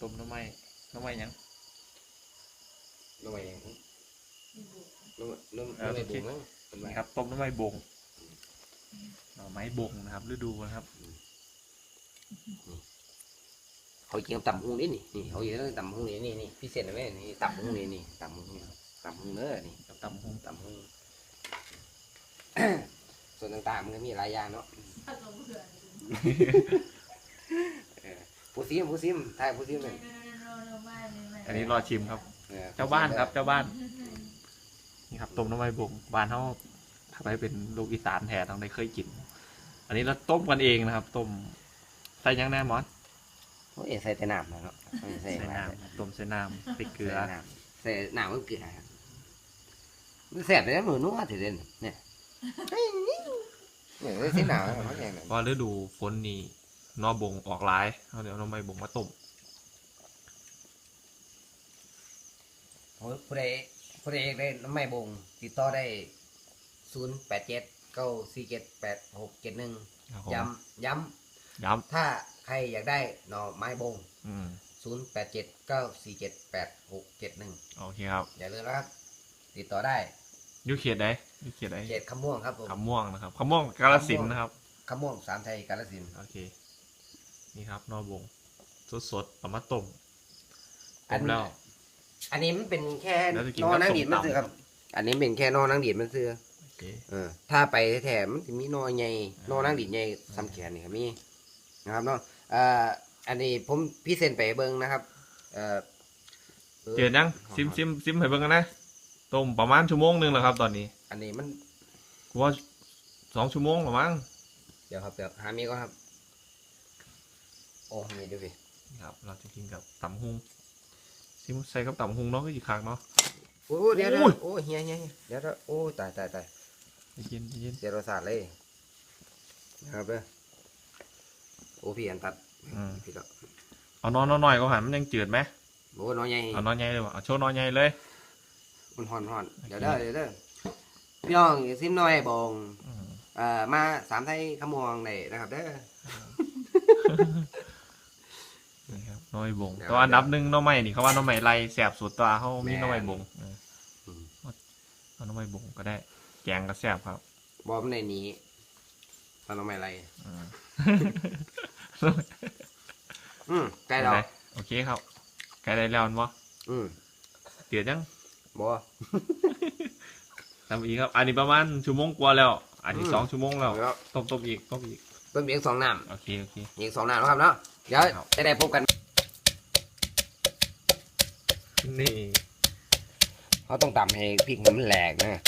ต้มหน้ำไม้หน้ำไม้หยัง น้องใหม่ยังน้องน้องเอน้องอใหม่โอเคบุ๋มมั้งเป็นไงนี่ครับต้มหน้ำไม้บงหน่อไม้บงนะครับ ฤดูนะครับ เขากินกับตำหุงนี่นี่นี่เขากินกับตำหุงนี่นี่นี่พี่เศษนะแม่นี่ตำหุงนี่นี่ตำหุงนี่ตำหุงเนื้อนี่กับตำหงตำหุงส่วนต่างๆมันก็มีหลายอย่างเนาะเออ ผู้ซิมผู้ซิมทายผู้ซิมเลยอันนี้รอชิมครับ เจ้าบ้านครับเจ้าบ้าน นี่ครับต้มน้ำไม้บงบ้านเขาถ้าไปเป็นลูกอีสานแท้ต้องได้เคยกิน อันนี้เราต้มกันเองนะครับ ต้มใส่ยังแน่มอสโอ้ยใส่แต่น้ำนะครับใส่น้ำต้มใส่น้ำใส่เกลือใส่น้ำกับเกลือมันแสบไปแล้วมือนัวถือเด่นเนี่ยเฮ้ยนี่เนี่ยใส่น้ำเขาอย่างพราะฤดูฝนนี่ นอบงออกหลายเขาเดี๋ยวหน้ำไม้บงมาต้มโอ้ยผู้ใดผู้ใดอยากได้น้ำไม่บง ติดต่อได้ศูนย์แปดเจ็ดเก้าสี่เจ็ดแปดหกเจ็ดหนึ่งครับผมย้ำย้ย้ำถ้าใครอยากได้หน่อไม้บงำอืมศูนย์แปดเจ็ดเก้าสี่เจ็ดแปดหกเจ็ดหนึ่งโอเคครับอย่าลืมนะครับ ติดต่อได้อยูเขียดได้อยูเขียดได้เขตคำม่วงครับผม คำม่วงนะครับคำม่วงกาลสินธุ์นะครับคำม่วงสามไทยกาลสินธุ์โอเค นี่ครับหนอบงสดสดๆเอามาต้มอัต้น มแล้ว อันนี้มันเป็นแค่แล้วจะกินนอกับนั่งดีดมันส้มตำซื้อครับ อันนี้เป็นแค่นอนั่งดีดมันซื้อโอเค เออ ถ้าไปแถมมันจะมีนอใหญ่นอนั่งดีดใหญ่ซ้ำแขนนี่ครับมีนะครับเนาะเอ่ออันนี้ผมพี่เซนไปเบิ้งนะครับ เอ่อเจอยังซิมซิมซิมให้เบิ่งกันนะต้มประมาณชั่วโมงหนึงแล้วครับ ตอนนี้อันนี้มันกูว่าสองชั่วโมงหรือมั้งเดี๋ยวครับเดี๋ยวหามีก่อนครับ โอ้มีดูสินี่ครับ เราจะกินกับตำหุงซิมใส่กับตำหุงเนาะก็อีกครั้งเนาะโอ้เดี๋ยวเดี๋ยวอุ้ยโอ้เฮียเฮียเฮียเดี๋ยวเดี๋ยวโอ้ตายตายตายใจเย็นใจเย็นเสียรสชาติเลยนะครับเด้อโอ้พี่อันตัดอืมพี่แล้วเอานอนหน่อยก็หันมันยังจืดไหมโอ้น้อยใหญ่เอานอนใหญ่เลยวะเอาโชว์นอนใหญ่เลยมันห่อนห่อนเดี๋ยวเด้อเดี๋ยวเด้อพี่น้องซิมน้อยบงอืมเอ่อมาสามไทยขมวงได้นะครับเด้อ นี่ครับหน้อยบงเดี๋ยวแตัวอันดับหนึ่งหน้อใหม่นี่เขาว่าหน้อใหม่ไรแสบสุดตัวเขามีหน้อใหม่บงเอออืมเอาหน้อใหม่บงก็ได้ แกงก็แสบครับบอมในนี้ตอนน้องไม่ไรอืมอืมใกล้แล้วได้โอเคครับใกล้ได้แล้วมั้งอืมเดือดยังบอทำอีกครับ อันนี้ประมาณชั่วโมงกว่าแล้ว อันนี้อืมสองชั่วโมงแล้วแล้วต้มต้มอีกต้มอีกเพิ่มอีกสองน้โอเคโอเคำอีกสองน้ำแล้วครับเนาะเดี๋ยวครับจะได้พบกัน นี่เขาต้องตำให้พริกมันแหลกนะ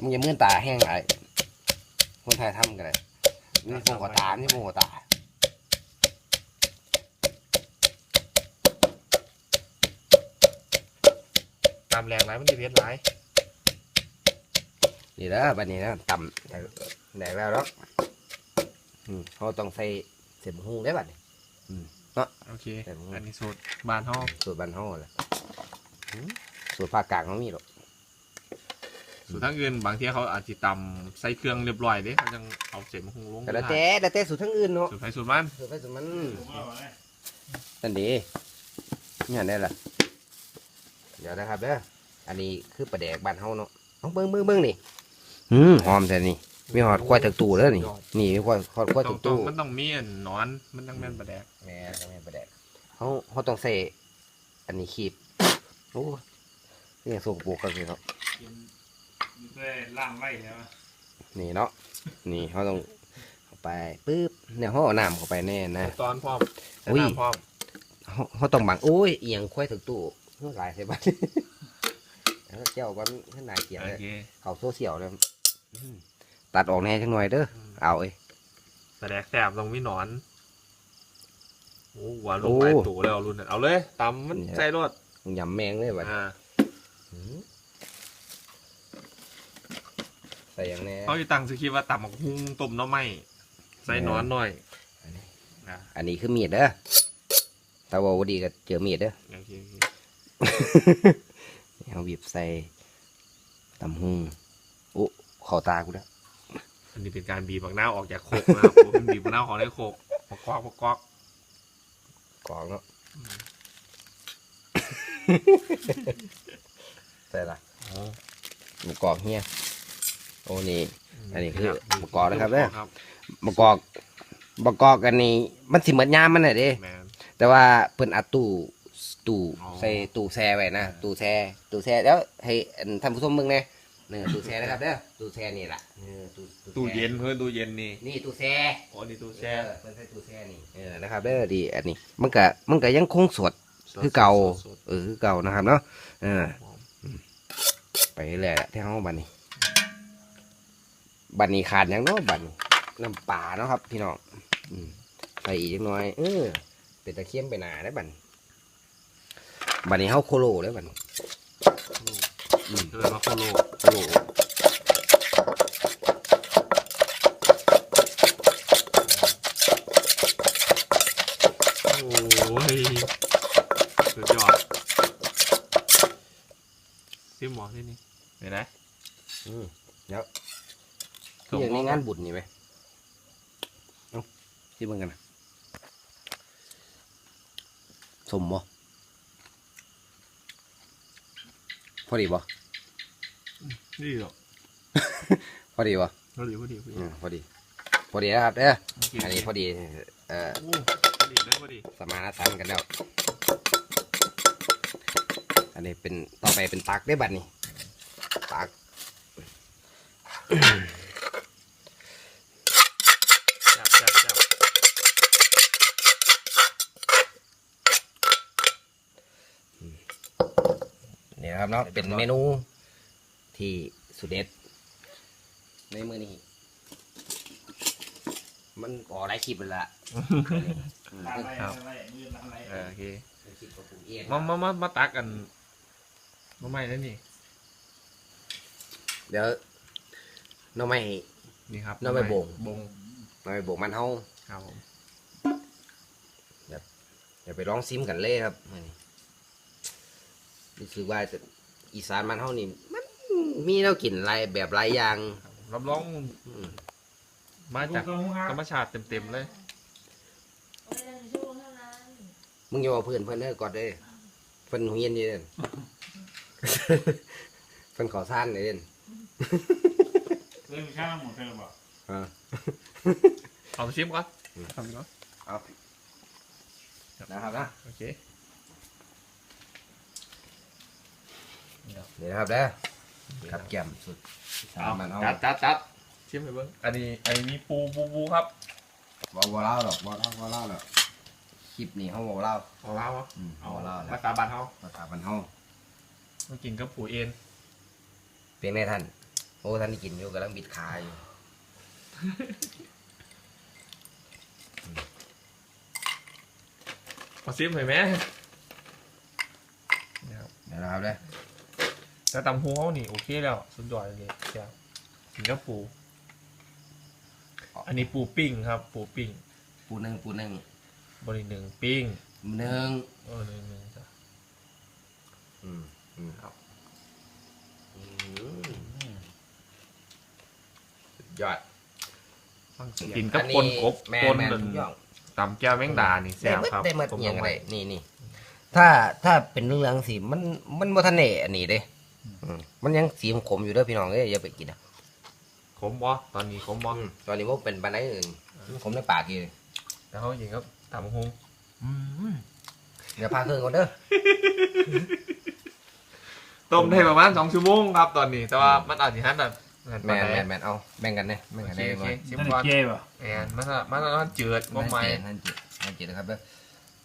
มึงอย่ามื่นตาแห้งไอ้คนไทยทำกันเลยนี่พวกหัวตานี่พวกหัวตาตามแรงไรมันจะเพี้ยนไรนี่แล้วบัดนี้นะตำได้ได้แล้วเนาะอืมเขาต้องใส่ เสียบหูได้บัดนี้โอเคแต่ผมอันนี้สูตรบ้านห้องสูตรบ้านเขาแหละอืมสูตรภาคกลางเขามีหรอกสูตรทั้งอื่นบางทีเขาอาจจะตำใส่เครื่องเรียบร้อยเด้เขาจังเอาเศษมะฮุงลงแต่ละแต่แต่แต่สูตรทั้งอื่นเนาะสูตรไฟสูตรมันสูตรไปสูตรมันนั่นดีนี่ได้ละเดี๋ยวนะครับเด้ออันนี้คือปลาแดกบ้านเฮาเนาะเอาเบิ้งเบิ้งเบิ้งนี่อืมหอมแต่นี่ มีหอดควายถึกตู้เด้อนี่ นี่มีควายหอดควายต้ถึองกต้องตู้มันต้องมีอันหนอน มันต้องแม่นประแดกแม่แม่ปลาแดกเขาเขาต้องใส่อันนี้คีบโอ้นี่ยังส่งปลูกกันเลยเนาะด้วยล่างไล่แล้วนี่เนาะนี่เขาต้องเข้าไปปึ๊บเนี่ยเขาเอาน้ำเข้าไปแน่นะตอนพร้อมอุ้ยใส่น้ำพร้อมเขาเขาต้องบังโอ้ยเอียงควายถึงตู้เพื่อหลายใช่ปะแล้วเจ้าก็ขึ้นหนาเกียรโอเลยเคเขาโซเชียลเลยอืม ตัดออกแน่จังหน่อยเด้อเอาเอ้ยประแดกแสบตรงมีหนอนโอ้หวานลโอ้งไปตู่แล้วรุ่นนั้นเอาเลยตำมันเนี่ยใส่รสยำแมงเลยบัดอ่าอืมใส่อย่างแน่เขาจะตั้งสคริปต์ว่าตำหมกฮุ้งต้มหน้ำไม้ใส่หนอนหน่อยอ่าอันนี้คือมีดเด้อถ้าว่าบ่ดีก็เจอมีดเด้อโอเคโอเคเอาบีบใส่ตำหุงโอ้เขอตากูแล้วอั นนนี้เป็นการบีบบักหน้าวออกจากโคกนะครับผมเป็นบีบบักหน้าวของในโคกมากอกมากอกกองเนาะใส่ละโอ้หมูกรอบเฮียโอ้นี่ อันนี้คือรับมะกอกนะครับเนี่ยครับมะกอกมะกอกกันนี่มันสิเหมือนยามมันน่ะเด้แมน แต่ว่าเพิ่นอัดตู้ตู้อ๋อ ใส่ตู้แช่ไว้นะอ่าตู้แช่ตู้แช่แล้วให้อันท่านผู้ชมมึงแน่ นี่ตู้แช่นะครับเด้อตู้แช่นี่ล่ะเออตู้ตู้แช่เย็นเพื่อนตู้เย็นนี่นี่ตู้แช่โอ้นี่ตู้แช่เออเพิ่นใส่ตู้แช่นี่เออนะครับเด้อดีอันนี้มันก็มันก็ยังคงสดคือเก่าสดเออคือเก่านะครับเนาะเออๆหอมไปเรื่อยละที่ห้องบันนี้บันนี้ขาดหยังเนาะบันนี้น้ำปลาเนาะครับ พี่น้องอืมใส่อีกจักหน้อยเออเป็นตะเคียมไปหนาได้บันบันนี้เฮาโคโลได้บัน อืมเดินมาโคโลโคโลโอ้ยสุดยอดซิมหมอที่นี่เห็นไหมอืมแล้วคืออย่างนี้งานบุญนี่ไหมเอ้าที่เบิ่งกันนะสมบ่พอดีบ่ นี่เหรอพอดีบ่พอดีพอดีพอดีอืมพอดี พอดีนะครับเด้อกิอันนี้พอดี เอ่อ โอ้พอดีเลยพอดีสมานฉันท์กันแล้ว อันนี้เป็นต่อไปเป็นตักได้บัดนี้ ตัก จับจับจับนี่นะครับเนาะ เป็นเมนู ที่สุดเด็ด ในมือนี้มันออกหลายคลิปเลยละอืมครับอะไรมืออะไรเออโอเคเป็นคลิปของผมเองมามามามาตักกันมาใหม่แล้วนี่เดี๋ยวหน้องไม่ นี่ครับน้ำใบโบ่ง บงน้องไม่บอกมันเฮาครับผมเดี๋ยวไปลองซิมกันเลยครับมื้อนี้รู้สึกว่าจะอีสานมันเฮานี่ มันมีเรากินหลายแบบหลายอย่างครับผมรับรองอืม มาจากธรรมชาติเต็มๆเลยไม่ได้ในช่วงเท่านั้นมึงอย่าว่าเพื่อนเพื่อนเด้อกอดเด้อเพิ่นหูเย็นอยู่เด้อเพิ่นขอซ่านเลยเด้อเรื่องข้างหมดเธอบอกอ่า เอาไปชิมก่อนอืม ทำก่อนเอานะครับนะโอเคนี่นะครับเด้อ ครับแก้มสุดอีสาเอานมันเฮาจัดจัดจัดชิมให้เบิ้งอันนี้อันนี้มีปูปูปูครับบ่บ่เล่าหรอกบ่เล่าบ่เล่าหรอกคลิปนี้เฮาบ่เล่าเอาเล่าอะอืมเอาบ่เล่าแล้ภาวษาบ้านเขาภาษาบ้านเฮามากินกับปูเอ็นเป็นไงท่านโอ้ท่านนี่กินอยู่กำลังบิดขาอยู่เอาซิมให้ไหมนี่ครับเดี๋ยวนะครับเด้อ แต่ตำหูเขานี่โอเคแล้ว สุดยอดเลยแก้วกินกับปู อันนี้ปูปิ้งครับ ปูปิ้ง ปูหนึ่งปูหนึ่งบริหนึ่งปิ้งหนึ่งเออหนึ่งหนึ่งจ้ะอืมอืมครับอืมสุดยอดฟังเสียงกินกับอัปนกบแม่ปนแม่นั่นทุกอย่างตำแก้วแมงดานี่แซ่บครับได้หมดต้มได้หมดอย่างน้ำไรไว้นี่นี่ถ้าถ้าเป็นเรื่องสีมันมันบ่ทันเน่อันนี้เด้อื มมันยังสีขมๆอยู่เด้อพี่น้องเอ้ยอย่าไปกินนะขมบ่ตอนนี้ขมบ่อืมตอนนี้มันเป็นปานไหนอื่นมันขมในปากอยู่แต่เขากินกับตำหงเดี๋ยวพาเครื่องก่อนเด้อต้มได้ประมาณสองชั่วโมงครับตอนนี้ แต่ว่ามันอาจจะฮันแบบแม่นแม่นแม่นเอาแบ่งกันเด้แบ่งโอกันเคได้โอหน่เคอยชิมนั่นก่อนเจ๊ป่ะแอนมันอะมันอะมันเจืดก็ไม่นั่นเจ็ดนั่นเจ็ดนะครับเด้อ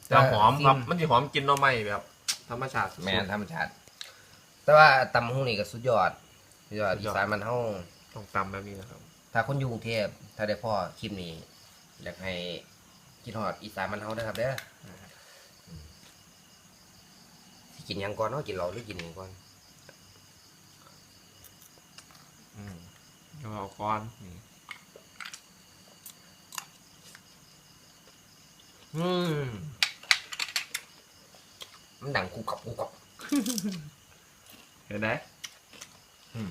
จะหอมครับมันจะหอมกินหน่อไม้แบบ ธรรมชาติสุดๆแม่นธรรมชาติ แต่ว่าตำหุ้งนี่ก็สุดยอดสุดยอดสุดอียอด สานมันเฮาต้องตำแบบนี้นะครับ ถ้าคนอยู่กรุงเทพถ้าได้พ่อคลิปนี้อยากให้กินฮอดอีสานมันเฮาเด้อครับเด้ออืมสิกินหยังก่อนเนาะกินเหล้าหรือกินหยังก่อนอืมแล้วเอาก้อนนี่อืมมันดังกุกกับกุกกับ เห็นไหมอืม